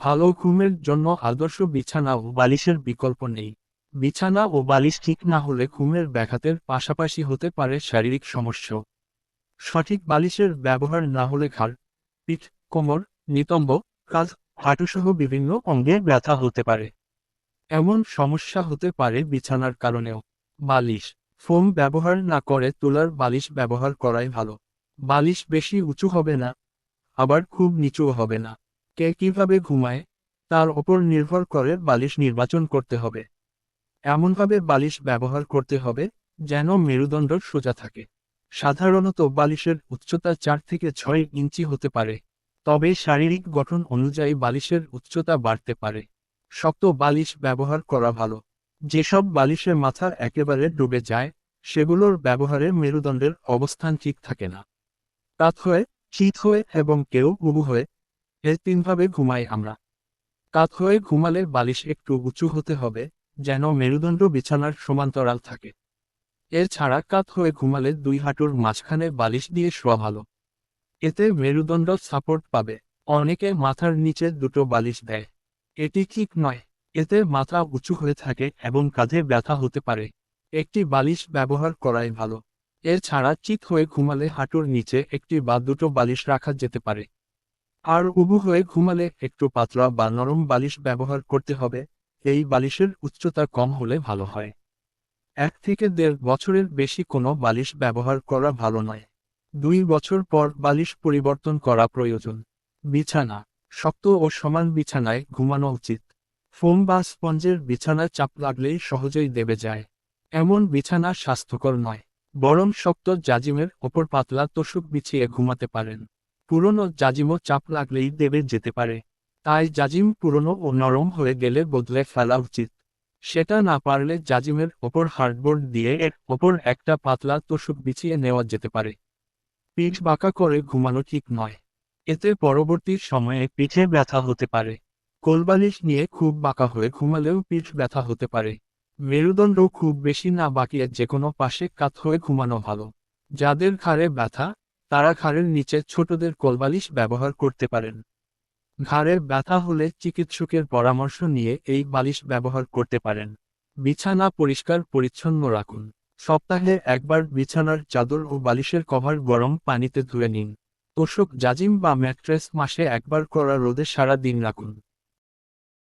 ভালো ঘুমের জন্য আদর্শ বিছানা ও বালিশের বিকল্প নেই। বিছানা ও বালিশ ঠিক না হলে ঘুমের ব্যাঘাতের পাশাপাশি হতে পারে শারীরিক সমস্যা। সঠিক বালিশের ব্যবহার না হলে ঘাড়, পিঠ, কোমর, নিতম্ব কাজ হাঁটুসহ বিভিন্ন অঙ্গে ব্যথা হতে পারে। এমন সমস্যা হতে পারে বিছানার কারণেও। বালিশ, ফোম ব্যবহার না করে তোলার বালিশ ব্যবহার করাই ভালো। বালিশ বেশি উঁচু হবে না, আবার খুব নিচুও হবে না। কে কীভাবে ঘুমায়, তার ওপর নির্ভর করে বালিশ নির্বাচন করতে হবে। এমনভাবে বালিশ ব্যবহার করতে হবে, যেন মেরুদণ্ড সোজা থাকে। সাধারণত বালিশের উচ্চতা চার থেকে ছয় ইঞ্চি হতে পারে, তবে শারীরিক গঠন অনুযায়ী বালিশের উচ্চতা বাড়তে পারে। শক্ত বালিশ ব্যবহার করা ভালো। যেসব বালিশের মাথা একেবারে ডুবে যায়, সেগুলোর ব্যবহারে মেরুদণ্ডের অবস্থান ঠিক থাকে না। কাত হয়ে, শীত হয়ে এবং কেউ উবু হয়ে তিনভাবে ঘুমাই আমরা। কাত হয়ে ঘুমালে বালিশ একটু উঁচু হতে হবে, যেন মেরুদণ্ড বিছানার সমান্তরাল থাকে। এছাড়া কাত হয়ে ঘুমালে দুই হাঁটুর মাঝখানে বালিশ দিয়ে শোয়া ভালো। এতে মেরুদণ্ড সাপোর্ট পাবে। অনেকে মাথার নিচে দুটো বালিশ দেয়। এটি ঠিক নয়। এতে মাথা উঁচু হয়ে থাকে এবং কাঁধে ব্যথা হতে পারে। একটি বালিশ ব্যবহার করাই ভালো। এছাড়া চিত হয়ে ঘুমালে হাঁটুর নিচে একটি বা দুটো বালিশ রাখা যেতে পারে। আর উবু হয়ে ঘুমালে একটু পাতলা বা নরম বালিশ ব্যবহার করতে হবে, এই বালিশের উচ্চতা কম হলে ভালো হয়। এক থেকে দেড় বছরের বেশি কোনো বালিশ ব্যবহার করা ভালো নয়। দুই বছর পর বালিশ পরিবর্তন করা প্রয়োজন। বিছানা, শক্ত ও সমান বিছানায় ঘুমানো উচিত। ফোম বা স্পঞ্জের বিছানায় চাপ লাগলেই সহজেই দেবে যায়। এমন বিছানা স্বাস্থ্যকর নয়, বরং শক্ত জাজিমের ওপর পাতলা তোষক বিছিয়ে ঘুমাতে পারেন। পুরনো জাজিমও চাপ লাগলেই দেবে যেতে পারে। তাই জাজিম পুরনো ও নরম হয়ে গেলে বদলে ফেলা উচিত। সেটা না পারলে জাজিমের ওপর হার্ডবোর্ড দিয়ে এর ওপর একটা পাতলা তোষক বিছিয়ে নেওয়া যেতে পারে। পিঠ বাঁকা করে ঘুমানো ঠিক নয়। এতে পরবর্তী সময়ে পিঠে ব্যথা হতে পারে। কোলবালিশ নিয়ে খুব বাঁকা হয়ে ঘুমালেও পিঠ ব্যথা হতে পারে। মেরুদণ্ড খুব বেশি না বাকিয়ে যে কোনো পাশে কাত হয়ে ঘুমানো ভালো। যাদের ঘাড়ে ব্যথা তারা ঘাড়ের নিচে ছোটদের কোলবালিশ ব্যবহার করতে পারেন। ঘাড়ে ব্যথা হলে চিকিৎসকের পরামর্শ নিয়ে এই বালিশ ব্যবহার করতে পারেন। বিছানা পরিষ্কার পরিচ্ছন্ন রাখুন। সপ্তাহে একবার বিছানার চাদর ও বালিশের কভার গরম পানিতে ধুয়ে নিন। তোষক জাজিম বা ম্যাট্রেস মাসে একবার করা রোদে সারা দিন রাখুন।